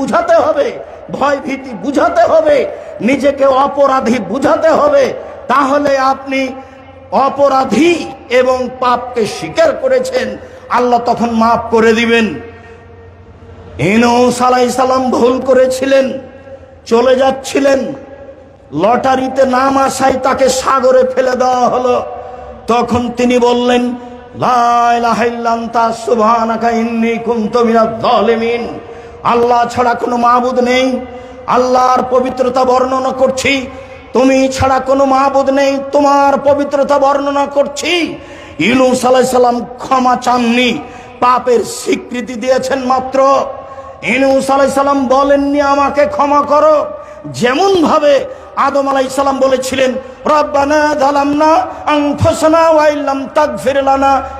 বুঝাতে হবে ভয় ভীতি বুঝাতে হবে, নিজেকে অপরাধী বুঝাতে হবে, তাহলে আপনি অপরাধী এবং পাপকে স্বীকার করেছেন, আল্লাহ তখন মাফ করে দিবেন। ইনুস আলাই সালাম ভুল করেছিলেন, চলে যাচ্ছিলেন, লটারিতে নাম আসায় তাকে সাগরে ফেলে দেওয়া হলো। তখন তিনি বললেন, লা ইলাহা ইল্লা আনতা সুবহানাকা, ইন্নী কুনতু মিনাজ জালিমিন আল্লাহ ছাড়া কোনো মাহবুদ নেই। আল্লাহর পবিত্রতা বর্ণনা করছি। তুমি ছাড়া কোনো মাবুদ নেই। তোমার পবিত্রতা বর্ণনা করছি। ইউনুস আলাইহিস সালাম ক্ষমা চাননি। পাপের স্বীকৃতি দিয়েছেন মাত্র। ইনুস আলাইসাল্লাম বলেননি, আমাকে ক্ষমা করো। যেমন ভাবে আদম আলাইসাল্লাম বলেছিলেন, রব্বানা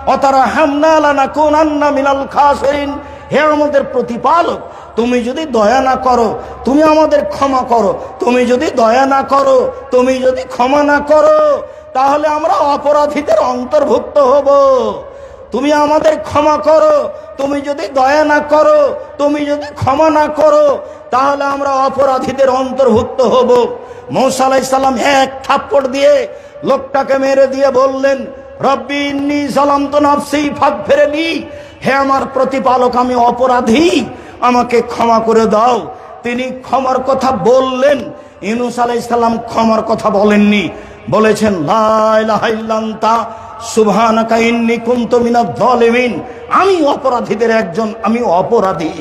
ওয়া তারহামনা লানাকুনান্না মিনাল হে আমাদের প্রতিপালক, তুমি যদি দয়া না করো, তুমি আমাদের ক্ষমা করো। তুমি যদি দয়া না করো, তুমি যদি ক্ষমা না করো, তাহলে আমরা অপরাধীদের অন্তর্ভুক্ত হব। তুমি আমাদের ক্ষমা করো, তুমি যদি দয়া না করো, তুমি যদি ক্ষমা না করো, তাহলে আমরা অপরাধীদের অন্তর্ভুক্ত হব। মৌসা আলাই সাল্লাম এক থাপ্পড় দিয়ে লোকটাকে মেরে দিয়ে বললেন, রব্বি ইন্নি সালাম তো নাফসি ফাঁক ফেরে নি হে আমার প্রতিপালক, আমি অপরাধী। আমাকে ক্ষমা করে দাও। তিনি ক্ষমার কথা বললেন। ইনুস আলাইসাল্লাম ক্ষমার কথা বলেননি। বলেছেন, লা আমি অপরাধীদের একজন, আমি অপরাধী।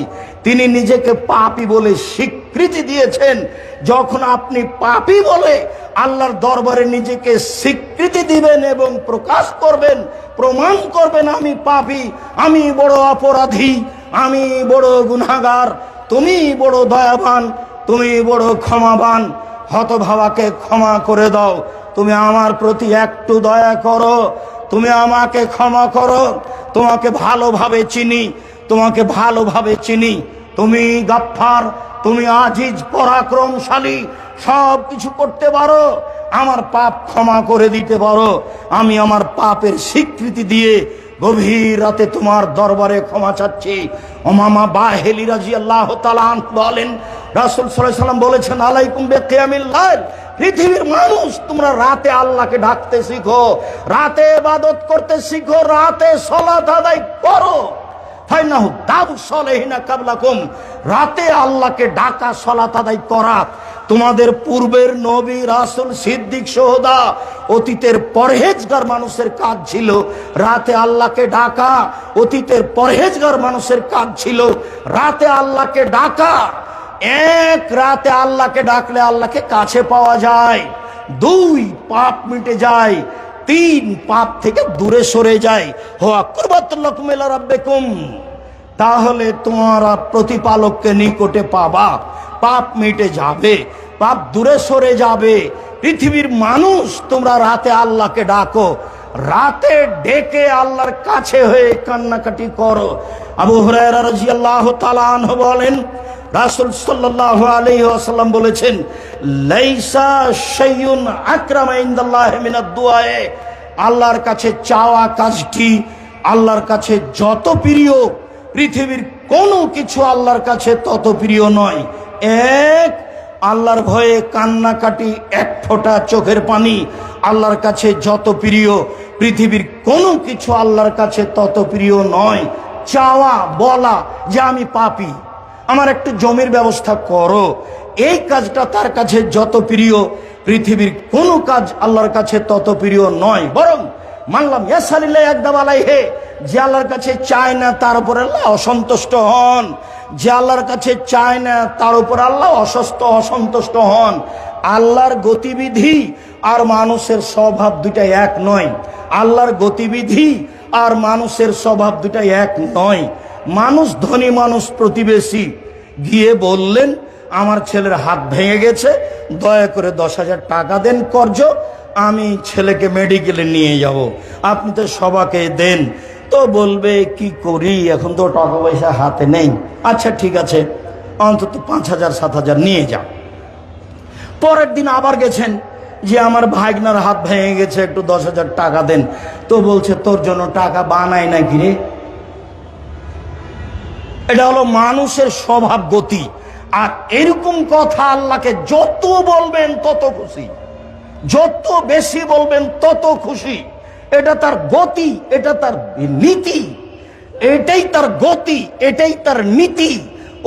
তিনি নিজেকে পাপি বলে স্বীকৃতি দিয়েছেন। যখন আপনি পাপি বলে আল্লাহর দরবারে নিজেকে স্বীকৃতি দিবেন এবং প্রকাশ করবেন, প্রমাণ করবেন, আমি পাপি, আমি বড় অপরাধী, আমি বড় গুনাহগার, তুমি বড় দয়াবান, তুমি বড় ক্ষমাবান, হতভাবাকে ক্ষমা করে দাও। তুমি আমার প্রতি একটু দয়া করো। তুমি আমাকে ক্ষমা করো। তোমাকে ভালোভাবে চিনি। তোমাকে ভালোভাবে চিনি। তুমি গাফফার, তুমি আজিজ, পরাক্রমশালী, সব কিছু করতে পারো। আমার পাপ ক্ষমা করে দিতে পারো। আমি আমার পাপের স্বীকৃতি দিয়ে গভীর রাতে তোমার দরবারে ক্ষমা চাচ্ছি। ওমামা বাহেলি রাজি আল্লাহ বলেন, রাসুল সাল্লাম বলেছেন, আলাইকুম বেকিয়ামিল্লাহ পৃথিবীর মানুষ, তোমরা রাতে আল্লাহকে ডাকতে শিখো, রাতে ইবাদত করতে শিখো, রাতে সলাত আদায় করো। রাতে আল্লাহকে ডাকা, সলাত করা। তোমাদের পূর্বের নবী, রাসুল, সিদ্দিক, সোহদা, অতীতের পরহেজগার মানুষের কাজ ছিল রাতে আল্লাহকে ডাকা, অতীতের পরহেজগার মানুষের কাজ ছিল রাতে আল্লাহকে ডাকা। এক রাতে আল্লাহকে ডাকলে আল্লাহকে কাছে পাওয়া যায়। দুই পাপ মিটে যায়, তিন পাপ থেকে দূরে সরে যায়। হো আকুরবাতুল্লাকুমেলা রাব্বেকুম। তাহলে তোমারা প্রতিপালককে নিকটে পাবা। পাপ মিটে যাবে, পাপ দূরে সরে যাবে। পৃথিবীর মানুষ, তোমরা রাতে আল্লাহকে ডাকো। রাতে ডেকে আল্লাহর কাছে হয়ে কান্নাকাটি করো। আবু হুরায়রা রাদিয়াল্লাহু তাআলা আনহু বলেন, রাসূল সাল্লাল্লাহু আলাইহি ওয়াসাল্লাম বলেছেন, লাইসা শাইউন আকরামা দুআয়ে। আল্লাহর কাছে চাওয়া কাজটি, আল্লাহর কাছে যত প্রিয়, পৃথিবীর কোনো কিছু আল্লাহর কাছে তত প্রিয় নয়। এক আল্লাহর ভয়ে কান্নাকাটি এক ফোঁটা চোখের পানি আল্লাহর কাছে যত প্রিয়, পৃথিবীর কোনো কিছু আল্লাহর কাছে তত প্রিয় নয়। চাওয়া, বলা যে আমি পাপি। আমার একটু জমির ব্যবস্থা করো। এই কাজটা তার কাছে যত প্রিয়, পৃথিবীর কোনো কাজ আল্লাহর কাছে তত প্রিয় নয়। বরং মানলাম ইয়াসালিল্লাহ একদম আলাই হে যে আল্লাহর কাছে চায় না তার উপর অসন্তুষ্ট হন। যে আল্লাহর কাছে চায় না, তার উপর আল্লাহ অসস্ত অসন্তুষ্ট হন। আল্লাহর গতিবিধি আর মানুষের স্বভাব দুটা এক নয়। আল্লাহর গতিবিধি আর মানুষের স্বভাব দুটা এক নয়। মানুষ ধনী, মানুষ প্রতিবেশী। গিয়ে বললেন, আমার ছেলের হাত ভেঙে গেছে, দয়া করে দশ হাজার টাকা দেন কর্জ আমি ছেলেকে মেডিকেলে নিয়ে যাব। আপনি তো সবাকে দেন। তো বলবে, কি করি? এখন তো টাকা পয়সা হাতে নেই। আচ্ছা ঠিক আছে। অন্তত পাঁচ হাজার, সাত হাজার নিয়ে যা পরের দিন আবার গেছেন যে আমার ভাইগনার হাত ভেঙে গেছে, একটু দশ হাজার টাকা দেন। তো বলছে, তোর জন্য টাকা বানাই নাকি রে? এটা হলো মানুষের স্বভাব, গতি। আর এরকম কথা আল্লাহকে যত বলবেন তত খুশি। যত বেশি বলবেন তত খুশি। এটা তার গতি, এটা তার নীতি, এটাই তার গতি, এটাই তার নীতি।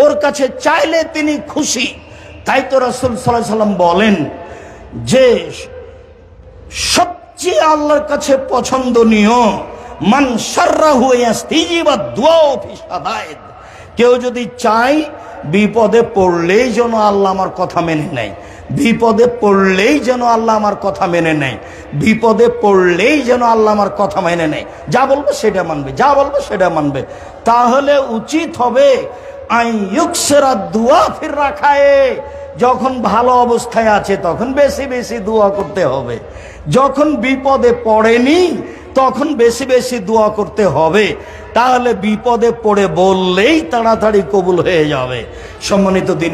ওর কাছে চাইলে তিনি খুশি। তাই তো রসুল সাল্লাম বলেন যে, সবচেয়ে আল্লাহর কাছে পছন্দনীয়, মান সার্রাহু ইয়াস্তিজিবা দুআও ফি সাদায়েদ কেউ যদি চাই বিপদে পড়লেই যেন আল্লাহ আমার কথা মেনে নেয়। বিপদে পড়লেই যেন আল্লাহ আমার কথা মেনে নেয়। বিপদে পড়লেই যেন আল্লাহ আমার কথা মেনে নেয়। যা বলব সেটা মানবে, যা বলব সেটা মানবে। তাহলে উচিত হবে দুয়া রাখায়। যখন ভালো অবস্থায় আছে, তখন বেশি বেশি দোয়া করতে হবে। যখন বিপদে পড়েনি, তখন বেশি বেশি দোয়া করতে হবে। তাহলে বিপদে পড়ে বললেই তাড়াতাড়ি কবুল হয়ে যাবে। সম্মানিত দিন